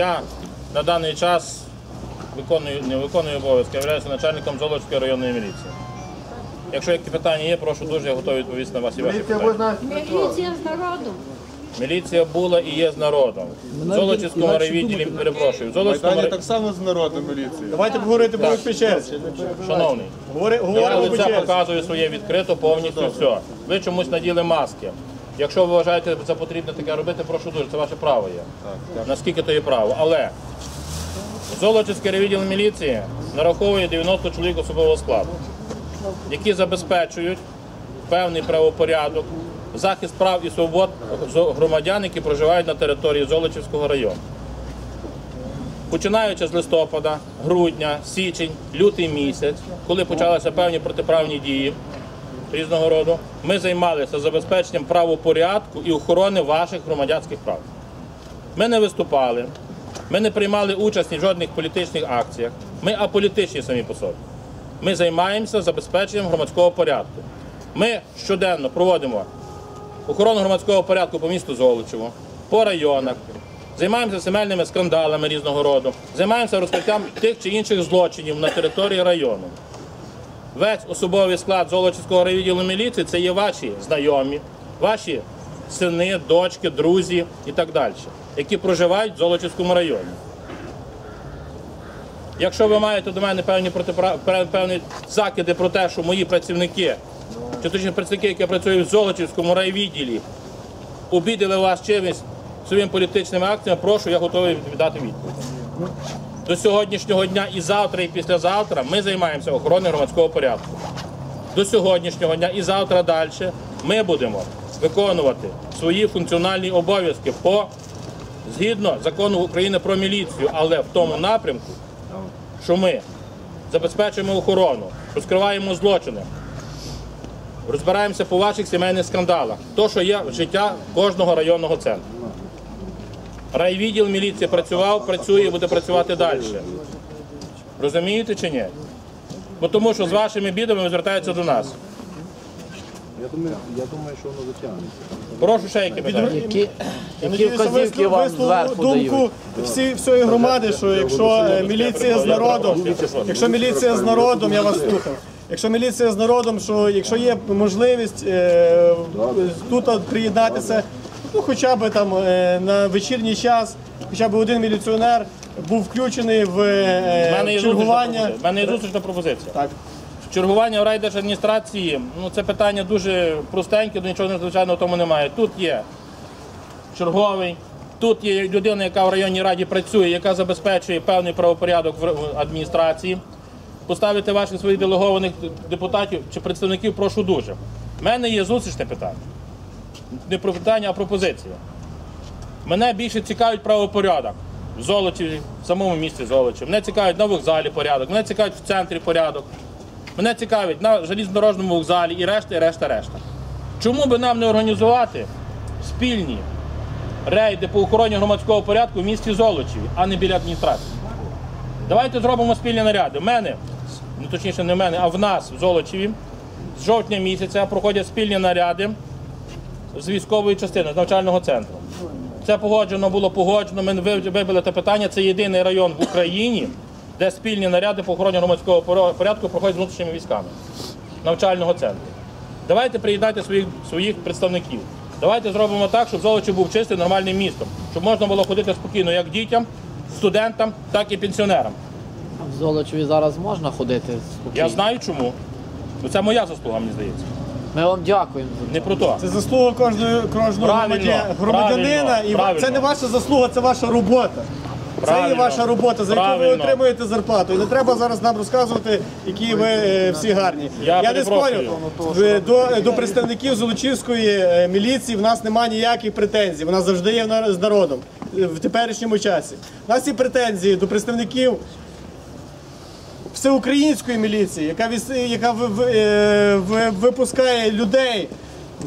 Я на даний час виконую, не виконую обов'язки, являюся начальником Золочської районної міліції. Якщо які питання є, прошу дуже, я готовий відповісти на вас і ваші Міліція питання. Міліція з народом. Міліція була і є з народом. В Золочівському райвідділі, перепрошую, в Золочівському Майдані рай... так само з народом міліції. Давайте поговорити по по. Шановний, Говори- я Говоримо лице показую своє відкрито, повністю все. Ви чомусь наділи маски. Якщо ви вважаєте за потрібне таке робити, прошу дуже, це ваше право є. Наскільки то є право. Але Золочівський райвідділ міліції нараховує 90 чоловік особового складу, які забезпечують певний правопорядок, захист прав і свобод громадян, які проживають на території Золочівського району. Починаючи з листопада, грудня, січень, лютий місяць, коли почалися певні протиправні дії різного роду, ми займалися забезпеченням правопорядку і охорони ваших громадянських прав. Ми не виступали, ми не приймали участь в жодних політичних акціях. Ми аполітичні самі по собі. Ми займаємося забезпеченням громадського порядку. Ми щоденно проводимо охорону громадського порядку по місту Золочево, по районах, займаємося земельними скандалами різного роду, займаємося розкриттям тих чи інших злочинів на території району. Весь особовий склад Золочівського райвідділу міліції це є ваші знайомі, ваші сини, дочки, друзі і так далі, які проживають в Золочівському районі. Якщо ви маєте до мене певні протипра... певні закиди про те, що мої працівники, чи точніше працівники, які працюють в Золочівському райвідділі, обідали вас чимось своїми політичними акціями, прошу, я готовий віддати відповідь. До сьогоднішнього дня і завтра, і післязавтра ми займаємося охороною громадського порядку. До сьогоднішнього дня і завтра далі ми будемо виконувати свої функціональні обов'язки по згідно закону України про міліцію, але в тому напрямку, що ми забезпечуємо охорону, розкриваємо злочини, розбираємося по ваших сімейних скандалах, то, що є життя кожного районного центру. Райвідділ міліції працював, працює і буде працювати далі. Розумієте чи ні? Бо тому що з вашими бідами звертаються до нас. Я думаю, я думаю, що воно затягнеться. Прошу ще які питання. Які, які вказівки вам висловив зверху думку дають? всі, всієї громади, що якщо е, міліція з народом, якщо міліція з народом, я вас слухав. Якщо міліція з народом, що якщо є можливість е, тут от приєднатися, ну хоча б там е, на вечірній час, хоча б один міліціонер був включений в мене е, є чергування. У мене є зустрічна пропозиція. Так. Чергування в райдержадміністрації, ну це питання дуже простеньке, до нічого надзвичайного тому немає. Тут є черговий, тут є людина, яка в районній раді працює, яка забезпечує певний правопорядок в в адміністрації. Поставити ваших своїх делегованих депутатів чи представників прошу дуже. У мене є зустрічне питання. Не про питання, а пропозиція. Мене більше цікавить правопорядок в Золочеві, в самому місті Золочів. Мене цікавить на вокзалі порядок, мене цікавить в центрі порядок. Мене цікавить на желізнодорожньому вокзалі і решта, і решта, решта. Чому би нам не організувати спільні рейди по охороні громадського порядку в місті Золочеві, а не біля адміністрації? Давайте зробимо спільні наряди. В мене, ну точніше, не в мене, а в нас в Золочеві з жовтня місяця проходять спільні наряди з військової частини, з навчального центру. Це погоджено було погоджено. Ми вибили те питання. Це єдиний район в Україні, де спільні наряди по охороні громадського порядку проходять з внутрішніми військами навчального центру. Давайте приєднайте своїх своїх представників. Давайте зробимо так, щоб Золочів був чистим, нормальним містом, щоб можна було ходити спокійно як дітям, студентам, так і пенсіонерам. В Золочеві зараз можна ходити спокійно. Я знаю чому. Ну, Це моя заслуга, мені здається. Ми вам дякуємо. Не про то. Це заслуга кожної кожного Правильно, громадя- громадянина, правильно, і правильно. це не ваша заслуга, це ваша робота. Це є Правильно, ваша робота, за яку ви правильно. отримуєте зарплату. І не треба зараз нам розказувати, які ви е, всі гарні. Я не перепрошую. спорю. Е, До, до представників Золочівської е, міліції в нас немає ніяких претензій. Вона завжди є в нар- з народом е, в теперішньому часі. У нас є претензії до представників всеукраїнської міліції, яка яка е, випускає людей,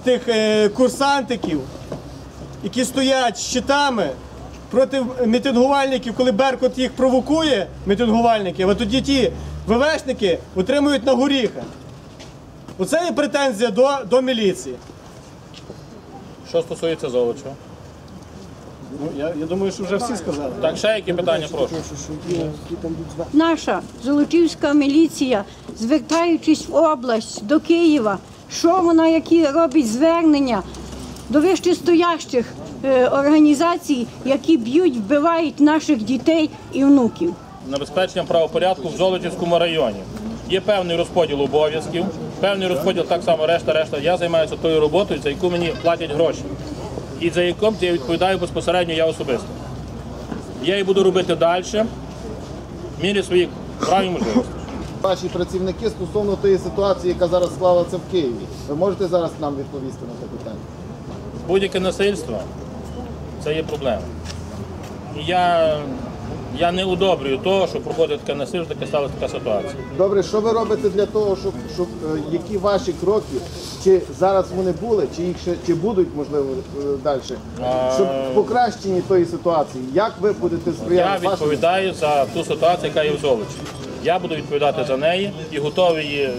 тих е, курсантиків, які стоять щитами проти мітингувальників, коли Беркут їх провокує, мітингувальників, а тоді ті ВВшники отримують на горіха. Оце є претензія до, до міліції. Що стосується Золочева? Ну, я, я думаю, що вже всі сказали. Так, ще які питання, прошу. наша Золочівська міліція, звертаючись в область до Києва, що вона які робить звернення до вищестоящих е, організацій, які б'ють, вбивають наших дітей і внуків. Забезпечення правопорядку в Золочівському районі. Є певний розподіл обов'язків, певний розподіл так само решта, решта. Я займаюся тою роботою, за яку мені платять гроші. І за яким я відповідаю безпосередньо я особисто. Я її буду робити далі, в мірі своїх прав і можливостей. Ваші працівники стосовно тієї ситуації, яка зараз склалася в Києві. Ви можете зараз нам відповісти на це питання? Будь-яке насильство це є проблема. І я, я не удобрюю того, що проходить таке насильство, таке сталася така ситуація. Добре, що ви робите для того, щоб, щоб е, які ваші кроки, чи зараз вони були, чи їх ще чи будуть можливо далі, щоб в покращенні тої ситуації, як ви будете Я сприяти вашим- відповідаю за ту ситуацію, яка є в Золочі. Я буду відповідати за неї і готовий її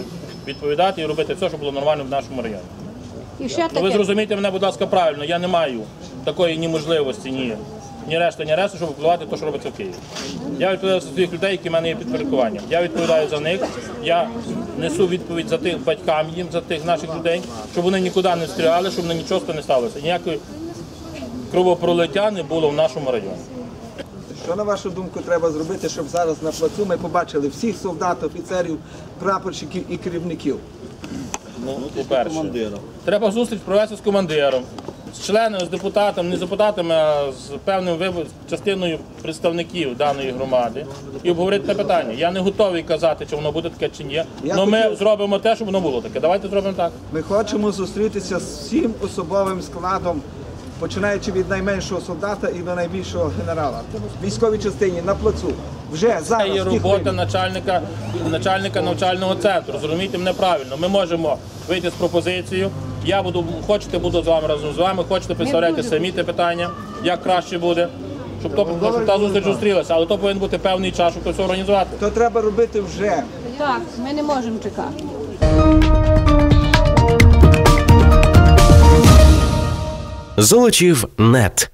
відповідати і робити все, щоб було нормально в нашому районі. І ще Ну, ви таке. зрозумійте мене, будь ласка, правильно. Я не маю такої ні можливості, ні, ні решти, ні решти, щоб впливати те, що робиться в Києві. Я відповідаю за своїх людей, які в мене є підпорядкуванням. Я відповідаю за них. Я несу відповідь за тих батькам їм, за тих наших людей, щоб вони нікуди не стріляли, щоб нічого не сталося. Ніякої кровопролиття не було в нашому районі. Що на вашу думку треба зробити, щоб зараз на плацу ми побачили всіх солдат, офіцерів, прапорщиків і керівників? Ну, по-перше, треба зустріч провести з командиром, з членами, з депутатами, не з депутатами, а з певним вибор- частиною представників даної громади і обговорити це питання. Я не готовий казати, чи воно буде таке чи ні. Але ми зробимо те, щоб воно було таке. Давайте зробимо так. Ми хочемо зустрітися з всім особовим складом, починаючи від найменшого солдата і до найбільшого генерала. Військовій частині на плацу. Вже Це зараз. є робота начальника, начальника навчального центру. Зрозумійте мене правильно. Ми можемо вийти з пропозицією. Я буду, хочете, буду з вами разом з вами, хочете представляйте самі те питання, як краще буде. Щоб, то, щоб та зустріч зустрілася, але то повинен бути певний час, щоб це організувати. То треба робити вже. Так, ми не можемо чекати. Золочів нет.